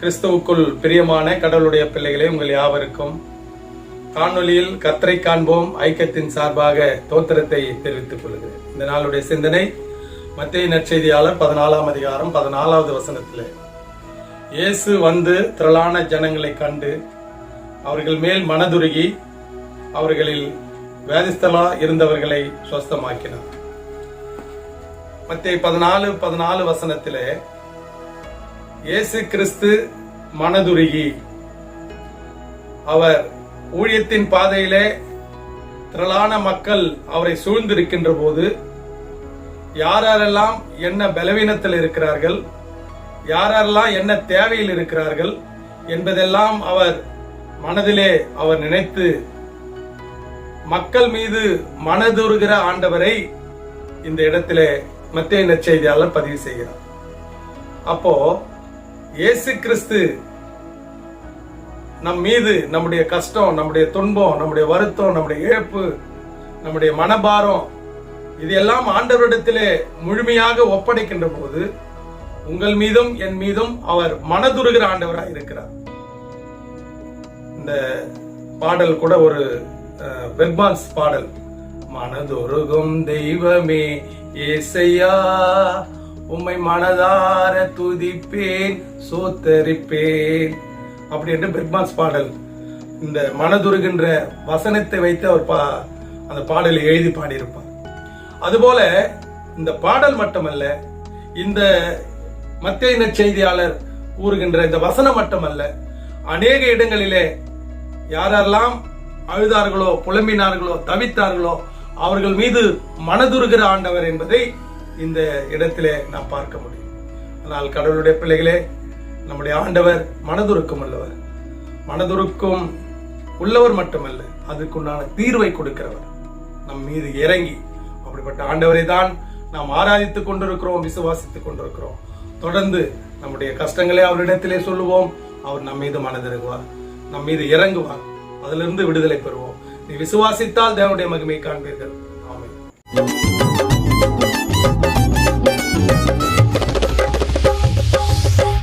கிறிஸ்துவுக்குள் பிரியமான கடவுளுடைய பிள்ளைகளே உங்கள் யாவருக்கும் காணொலியில் கத்தரை காண்போம். ஐக்கியத்தின் சார்பாக தோத்திரத்தை தெரிவித்துக் கொள்கிறேன். இந்த நாளுடைய சிந்தனை மத்திய நற்செய்தியாளர் பதினாலாம் அதிகாரம் பதினாலாவது வசனத்தில் இயேசு வந்து திரளான ஜனங்களை கண்டு அவர்கள் மேல் மனதுருகி அவர்களில் வேதிஸ்தலா இருந்தவர்களை சுவஸ்தமாக்கினார் மத்திய பதினாலு பதினாலு வசனத்திலே இயேசு கிறிஸ்து மனதுருகி. அவர் ஊழியத்தின் பாதையிலே திரளான மக்கள் அவரை சூழ்ந்திருக்கின்ற போது யாரெல்லாம் என்ன பலவீனத்தில் இருக்கிறார்கள் யாரெல்லாம் என்ன தேவையில் இருக்கிறார்கள் என்பதெல்லாம் அவர் மனதிலே அவர் நினைத்து மக்கள் மீது மனதுருகிற ஆண்டவரை இந்த இடத்திலே மத்திய நற்செய்தியாளர் பதிவு செய்கிறார். அப்போ இயேசு கிறிஸ்து நம் மீது நம்முடைய கஷ்டம் நம்முடைய துன்பம் நம்முடைய வருத்தம் நம்முடைய இழப்பு நம்முடைய மனபாரம் இதெல்லாம் ஆண்டவரிடத்திலே முழுமையாக ஒப்படைக்கின்ற போது உங்கள் மீதும் என் மீதும் அவர் மனதுருகிற ஆண்டவராக இருக்கிறார். இந்த பாடல் கூட ஒரு வெர்பான்ஸ் பாடல். மனதுருகும் தெய்வமே ஏசையா உம்மை மனதார துதிப்பேன் சோத்தரிப்பேன். அப்படி என்று பாடல். இந்த மனதுருகின்ற வசனத்தை வைத்து அவர் பா அந்த பாடலை எழுதி பாடியிருப்பார். அதுபோல இந்த பாடல் மட்டுமல்ல இந்த மத்திய செய்தியாளர் கூறுகின்ற இந்த வசனம் மட்டுமல்ல அநேக இடங்களிலே யாரெல்லாம் அழுதார்களோ புலம்பினார்களோ தவித்தார்களோ அவர்கள் மீது மனதுருகிற ஆண்டவர் என்பதை இந்த இடத்திலே நாம் பார்க்க முடியும். ஆனால் கடவுளுடைய பிள்ளைகளே நம்முடைய ஆண்டவர் மனதுருக்கம் உள்ளவர். மனதுருக்கம் உள்ளவர் மட்டுமல்ல அதுக்குண்டான தீர்வை கொடுக்கிறவர். நம் மீது இறங்கி அப்படிப்பட்ட ஆண்டவரை தான் நாம் ஆராதித்துக் கொண்டிருக்கிறோம் விசுவாசித்துக் கொண்டிருக்கிறோம். தொடர்ந்து நம்முடைய கஷ்டங்களை அவரிடத்திலே சொல்லுவோம். அவர் நம் மீது மனதிறங்குவார் நம் மீது இறங்குவார். அதிலிருந்து விடுதலை பெறுவோம். நீ விசுவாசித்தால் தேவனுடைய மகிமை காண்பீர்கள். ஆமென்.